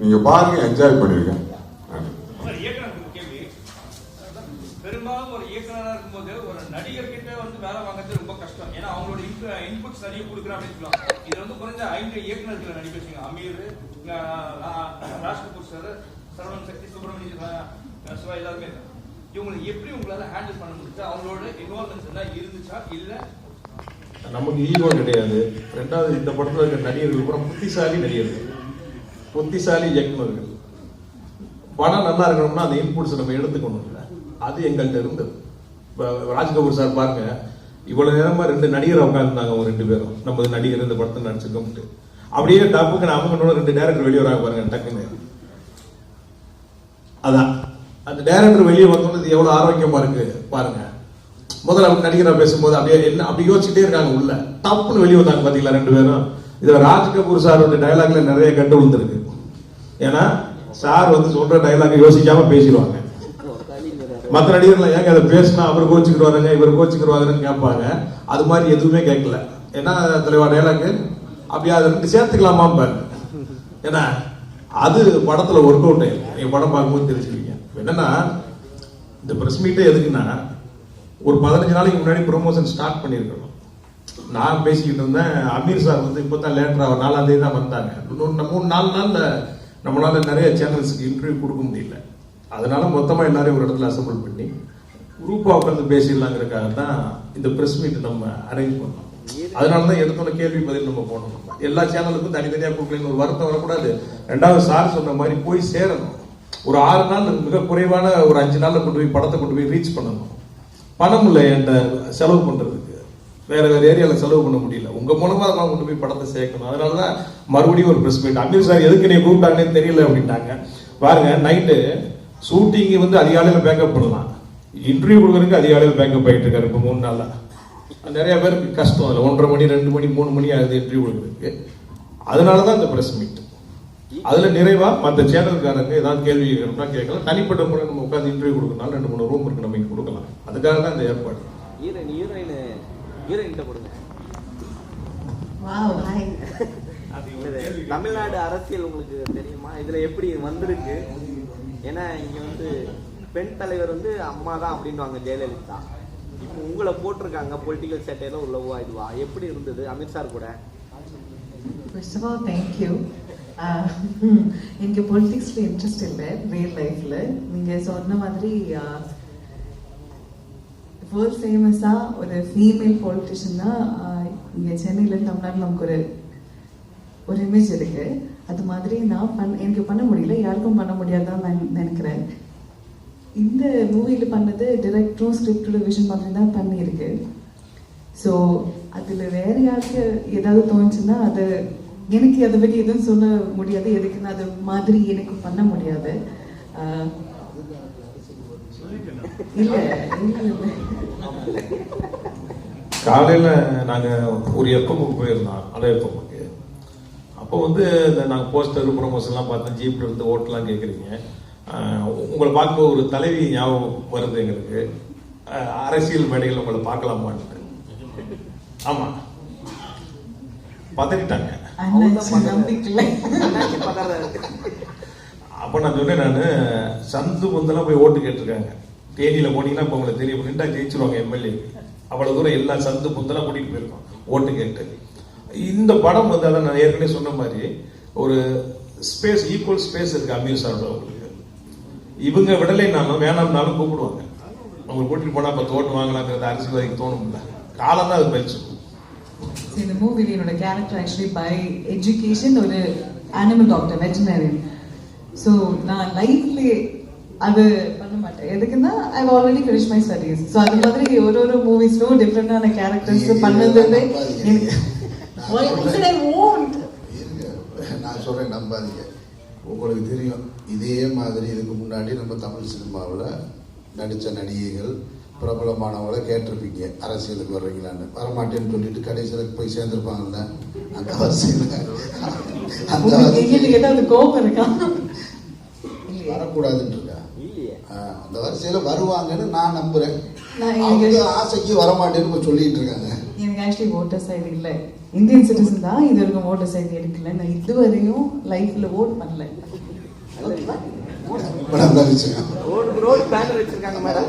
நீங்க பாருங்க என்ஜாய் பண்ணிருக்கேன் பெரும்பாலும் ஒரு இயக்குனரா இருக்கும்போது ஒரு நடிகர் கிட்ட வந்து வேலை வாங்குறது ரொம்ப கஷ்டம். ஏன்னா அவங்களோட இன்புட்ஸ் நிறைய கொடுக்குறேன் அப்படின்னு சொல்லுவாங்க. இது வந்து குறைஞ்ச ஐந்து இயக்குனர்கள் நடிக்க வச்சுங்க அமீர் அஹ், ரா- ராஜ் கபூர் சார் சரவணன் சக்தி சுப்பிரமணியம் அஹ், சிவா எல்லாருமே. இவங்களை எப்படி உங்களால ஹேண்டில் பண்ண முடியுது? அவங்களோட இன்வால்மெண்ட்ஸ் எல்லாம் இருந்துச்சா? இல்ல? நமக்கு ஈகோ கிடையாது. ரெண்டாவது இந்த படத்துல இருக்க நடிகர்கள் கூட புத்திசாலி நடிகர்கள். புத்திசாலி இயக்குநர்கள் படம் நல்லா இருக்கணும்னா அந்த இன்புட்ஸ் நம்ம எடுத்துக்கணும். இல்லை அது எங்கள்கிட்ட இருந்தது. இப்போ ராஜ்கபூர் சார் பாருங்க இவ்வளவு நேரமா ரெண்டு நடிகர் உட்காந்துருந்தாங்க அவங்க ரெண்டு பேரும். நம்ம நடிகர் இந்த படத்தை நடிச்சுக்கோம்ட்டு அப்படியே டப்புக்கு அவங்க ரெண்டு டேரக்டர் வெளியே வராங்க பாருங்க டக்குன்னு. அதான். அந்த டேரக்டர் வெளியே வந்தோம்னு எவ்வளவு ஆரோக்கியமா இருக்கு பாருங்க. முதல்ல அவங்க நடிகரா பேசும்போது அப்படியே என்ன அப்படி யோசிச்சுட்டே இருக்காங்க உள்ள. டப்புன்னு வெளியே வந்தாங்க பாத்தீங்களா ரெண்டு பேரும்? இதில் ராஜ் கபூர் சாரோட டயலாக்ல நிறைய கண்டு விழுந்திருக்கு. ஏன்னா சார் வந்து சொல்ற டைலாக் யோசிக்காம பேசிடுவாங்க. மற்ற நடிகர்கள் ஏங்க அதை பேசினா அவர் கோச்சுக்கிடுவாருங்க இவர் கோச்சுக்கிடுவாருன்னு கேட்பாங்க. அது மாதிரி எதுவுமே கேட்கல. ஏன்னா தலைவா டயலாக் அப்படியே அதை ரெண்டு சேர்த்துக்கலாமா பாருங்க ஏன்னா அது படத்துல ஒர்க் அவுட் ஆயிருக்கு. படம் பார்க்கும்போது தெரிஞ்சுக்கிறீங்க. என்னன்னா இந்த பிரஸ் மீட்டே எதுக்குன்னா ஒரு பதினஞ்சு நாளைக்கு முன்னாடி ப்ரொமோஷன் ஸ்டார்ட் பண்ணியிருக்கணும். நான் பேசிக்கிட்டு இருந்தேன். அமீர் சார் வந்து இப்போ தான் லேட்டராக நாலாம் தேதி தான் வந்தாங்க. இன்னொன்று மூணு நாலு நாளில் நம்மளால் நிறைய சேனல்ஸுக்கு இன்டர்வியூ கொடுக்க முடியல. அதனால மொத்தமாக எல்லாரையும் ஒரு இடத்துல அசம்பிள் பண்ணி குரூப்பாக உட்காந்து பேசிடலாங்கிறதுக்காக தான் இந்த ப்ரெஸ் மீட் நம்ம அரேஞ்ச் பண்ணோம். அதனால தான் எடுத்தோட கேள்வி பதில் நம்ம போனோம் எல்லா சேனலுக்கும் தனித்தனியாக கொடுக்கலன்னு ஒரு வருத்தம் வரக்கூடாது. ரெண்டாவது சார் சொன்ன மாதிரி போய் சேரணும். ஒரு ஆறு நாள் மிக குறைவான ஒரு அஞ்சு நாளில் கொண்டு போய் படத்தை கொண்டு போய் ரீச் பண்ணணும். பணம் இல்லை என்கிட்ட செலவு பண்ணுறதுக்கு வேற வேற ஏரியாவில் செலவு பண்ண முடியல. உங்க மூலமா அதெல்லாம் கொண்டு போய் படத்தை சேர்க்கணும். அதனாலதான் மறுபடியும் ஒரு பிரஸ் மீட் அமீர் சார் எதுக்கு நீ கூப்பிட்டாங்கன்னு தெரியல அப்படின்ட்டாங்க. பாருங்க நைட்டு ஷூட்டிங்கு வந்து அதிகாலையில் பேக்கப் பண்ணலாம். இன்டர்வியூ கொடுக்குறதுக்கு அதிகாலையில் பேக்கப் ஆகிட்டு இருக்காரு இப்போ மூணு நாளில். நிறைய பேருக்கு கஷ்டம். அதில் ஒன்றரை மணி ரெண்டு மணி மூணு மணி ஆகுது இன்டர்வியூ கொடுக்குறதுக்கு. அதனால தான் இந்த பிரஸ் மீட் அதில் நிறைவாக மற்ற சேனல்காரங்க ஏதாவது கேள்வி கேட்கணும்னா கேட்கலாம். தனிப்பட்ட முறை நம்ம உட்காந்து இன்டர்வியூ கொடுக்கணும் ரெண்டு மூணு ரூம் இருக்கு நம்ம இங்கே கொடுக்கலாம். அதுக்காக தான் இந்த ஏற்பாடு. ஹீரோயின்கிட்ட கொடுங்க. தமிழ்நாடு அரசியல் உங்களுக்கு தெரியுமா? இதுல எப்படி வந்திருக்கு? ஏன்னா இங்க வந்து பெண் தலைவர் வந்து அம்மா தான் அப்படின்வாங்க ஜெயலலிதா. இப்போ உங்களை போட்டிருக்காங்க பொலிட்டிக்கல் சேட்டையில உள்ளவா இதுவா? எப்படி இருந்தது? அமித் சார் கூட. First of all thank you எனக்கு பொலிட்டிக்ஸில் இன்ட்ரெஸ்ட் இல்லை ரியல் லைஃப்பில் நீங்கள் சொன்ன மாதிரி வேர்ல்ட் ஃபேமஸாக uh, ஒரு ஃபீமேல் பொலிட்டிஷியன்னா uh, இங்கே சென்னையில் தமிழ்நாட்டில் நமக்கு ஒரு ஒரு இமேஜ் இருக்கு. அது மாதிரி நான் பண் எனக்கு பண்ண முடியல யாருக்கும் பண்ண முடியாதுதான் நான் நினைக்கிறேன். இந்த மூவியில் பண்ணது டிரெக்டரும் ஸ்கிரிப்டோட விஷன் மாதிரி தான் பண்ணியிருக்கு. ஸோ அதில் வேற யாருக்கு ஏதாவது தோணுச்சுன்னா அது எனக்கு அதை பற்றி எதுவும் சொல்ல முடியாது எதுக்குன்னு அது மாதிரி எனக்கு பண்ண முடியாது. Uh, ஆஹ், இல்ல இல்ல இல்ல காலையில நாங்க ஒரு எஃப்எம்முக்கு போயிருந்தோம் அலை எஃப்எம்முக்கு அப்போ வந்து இந்த நாங்க போஸ்டர் ப்ரொமோஷன்லாம் பார்த்தோம் ஜீப்ல இருந்து ஓட்டெல்லாம் கேட்குறீங்க உங்களை பார்க்கும்போது ஒரு தலைவி ஞாபகம் வருது எங்களுக்கு. அரசியல் மேடைகள் உங்களை பார்க்கலாமான்னு ஆமா. பதறிட்டாங்க. அப்போ நான் சொன்னேன் நான் சந்து பந்தெல்லாம் போய் ஓட்டு கேட்டிருக்காங்க. தேனியில் போனீங்கன்னா இப்போ உங்களுக்கு தெரியும். நின்றா ஜெயிச்சிருவாங்க எம்எல்ஏ. அவ்வளோ தூரம் எல்லா சந்து பந்தெல்லாம் கூட்டிகிட்டு போயிருக்கோம் ஓட்டு கேட்டு. இந்த படம் வந்து அதான் நான் ஏற்கனவே சொன்ன மாதிரி ஒரு ஸ்பேஸ் ஈக்குவல் ஸ்பேஸ் இருக்குது அமீர் சாரோட அவங்களுக்கு. இவங்க விடலைனாலும் வேணாம்னாலும் கூப்பிடுவாங்க. அவங்க கூட்டிட்டு போனா பத்து ஓட்டு வாங்கலாங்கிறது அரசியல்வாதிக்கு தோணும்ல. காலம் தான் அது பயிற்சி இந்த மூவியில் என்னோட கேரக்டர் ஆக்சுவலி பை எஜுகேஷன் ஒரு அனிமல் டாக்டர் வெட்டினரியன் ஸோ நான் லைஃப்ல அது பண்ண மாட்டேன். எதுக்குன்னா I already finish my studies so அது மாதிரி ஒரு ஒரு மூவிஸ்லும் டிஃப்ரெண்டான கேரக்டர்ஸ் பண்ணது நான் சொல்றேன் நம்பாதீங்க. உங்களுக்கு தெரியும் இதே மாதிரி இதுக்கு முன்னாடி நம்ம தமிழ் சினிமாவில் நடித்த நடிகைகள் பிரபலமானவங்களை கேட்டிருப்பீங்க. அரசியலுக்கு வர்றீங்களான்னு. வரமாட்டேன்னு சொல்லிட்டு கடைசியில் போய் சேர்ந்துருப்பாங்கல்ல? அந்த வரிசையில் அந்த வரக்கூடாதுன்னு ஆஹ், அந்த வரிசையில் வருவாங்கன்னு நான் நம்புறேன். நான் அவங்க ஆசைக்கு வரமாட்டேன்னு சொல்லிட்டு இருக்காங்க. எனக்கு ஆக்சுவலி ஓட்டர்ஸ் ஐடி இல்லை. இந்தியன் சிட்டிசன் தான் இது வரைக்கும் ஓட்டர்ஸ் ஐடி எடுக்கல. நான் இதுவரையும் லைஃப்ல ஓட் பண்ணல. ஓகேவா மேடம் தான் விஷயம். ரோடு ரோடு பேனர் வச்சிருக்காங்க மேடம்.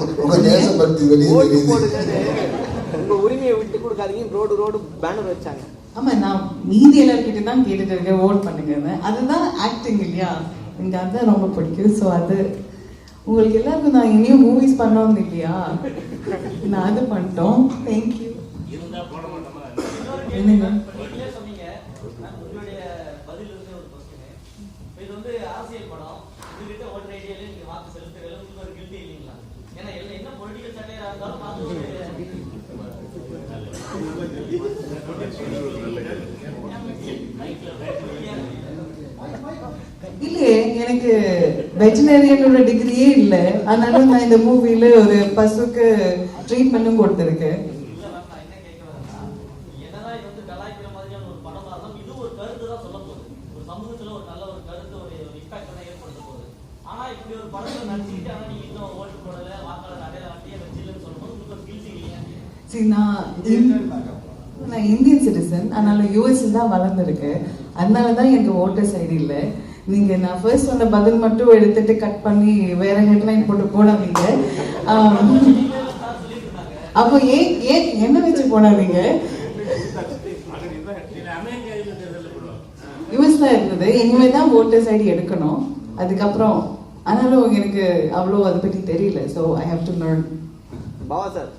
உங்க உரிமையை விட்டு கொடுக்காதீங்க. ரோடு ரோடு பேனர் வச்சாங்க. ஆமா நான் மீதி எல்லார்கிட்ட தான் கேட்டுட்டு இருக்கேன். ஓட் பண்ணுங்கன்னு. அதுதான் ஆக்டிங் இல்லையா? எனக்கு அதுதான் ரொம்ப பிடிக்கும் ஸோ அது உங்களுக்கு எல்லாருக்கும் நான் இனியும் மூவிஸ் பண்ணோம் இல்லையா? நான் அது பண்ணிட்டோம். தேங்க்யூ என்னங்க Thank you உங்களுடைய பதில் இருந்து ஒரு கொஸ்டின் இது வந்து அரசியல் படம் இதுகிட்ட ஓட்டர் ஐடியால நீங்க வாக்கு செலுத்துறதுல உங்களுக்கு ஒரு கில்ட்டி இல்லைங்களா ஏன்னா எல்லாம் என்ன பொலிட்டிக்கல் சட்டையா இருந்தாலும் அது ஒரு இல்லையே எனக்கு வெஜிடேரியனோட டிகிரியே இல்ல. அதனால நான் இந்த மூவில ஒரு பசுக்கு ட்ரீட்மெண்ட்டும் கொடுத்துருக்கேன். நான் இந்தியன் சிட்டிசன் அதனால யூஎஸ்ல தான் வளர்ந்துருக்கேன். அதனால தான் எனக்கு ஓட்டர்ஸ் ஐடி இல்லை. நீங்க நான் ஃபர்ஸ்ட் சொன்ன பதில் மட்டும் எடுத்துட்டு கட் பண்ணி வேற ஹெட்லைன் போட்டு போடாதீங்க. அப்போ ஏன் ஏன் என்ன வச்சு போடாதீங்க? யூஎஸ் தான் இருந்தது இனிமே தான் ஓட்டர்ஸ் ஐடி எடுக்கணும். அதுக்கப்புறம் ஆனாலும் எனக்கு அவ்வளோ அதை பற்றி தெரியல. So I have to learn Bava sir